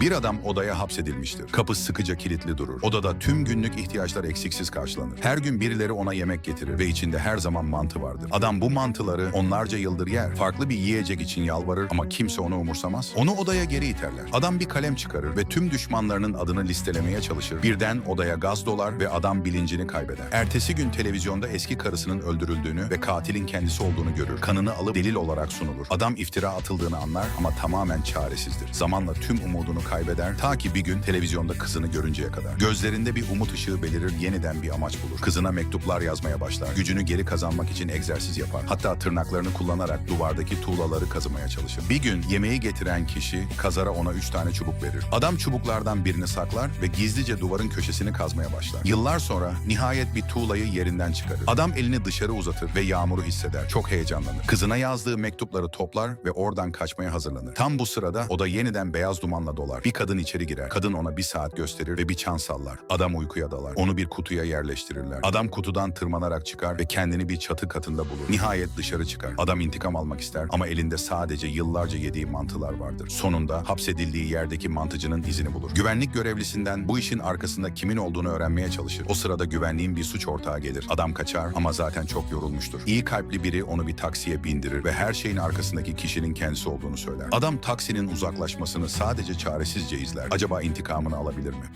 Bir adam odaya hapsedilmiştir. Kapı sıkıca kilitli durur. Odada tüm günlük ihtiyaçlar eksiksiz karşılanır. Her gün birileri ona yemek getirir ve içinde her zaman mantı vardır. Adam bu mantıları onlarca yıldır yer. Farklı bir yiyecek için yalvarır ama kimse onu umursamaz. Onu odaya geri iterler. Adam bir kalem çıkarır ve tüm düşmanlarının adını listelemeye çalışır. Birden odaya gaz dolar ve adam bilincini kaybeder. Ertesi gün televizyonda eski karısının öldürüldüğünü ve katilin kendisi olduğunu görür. Kanını alıp delil olarak sunulur. Adam iftira atıldığını anlar ama tamamen çaresizdir. Zamanla tüm umudunu kaybeder ta ki bir gün televizyonda kızını görünceye kadar. Gözlerinde bir umut ışığı belirir, yeniden bir amaç bulur. Kızına mektuplar yazmaya başlar. Gücünü geri kazanmak için egzersiz yapar. Hatta tırnaklarını kullanarak duvardaki tuğlaları kazımaya çalışır. Bir gün yemeği getiren kişi kazara ona üç tane çubuk verir. Adam çubuklardan birini saklar ve gizlice duvarın köşesini kazmaya başlar. Yıllar sonra nihayet bir tuğlayı yerinden çıkarır. Adam elini dışarı uzatır ve yağmuru hisseder. Çok heyecanlanır. Kızına yazdığı mektupları toplar ve oradan kaçmaya hazırlanır. Tam bu sırada oda yeniden beyaz dumanla dolar. Bir kadın içeri girer. Kadın ona bir saat gösterir ve bir çan sallar. Adam uykuya dalar. Onu bir kutuya yerleştirirler. Adam kutudan tırmanarak çıkar ve kendini bir çatı katında bulur. Nihayet dışarı çıkar. Adam intikam almak ister ama elinde sadece yıllarca yediği mantılar vardır. Sonunda hapsedildiği yerdeki mantıcının izini bulur. Güvenlik görevlisinden bu işin arkasında kimin olduğunu öğrenmeye çalışır. O sırada güvenliğin bir suç ortağı gelir. Adam kaçar ama zaten çok yorulmuştur. İyi kalpli biri onu bir taksiye bindirir ve her şeyin arkasındaki kişinin kendisi olduğunu söyler. Adam taksinin uzaklaşmasını sadece çaresizce izler. Acaba intikamını alabilir mi?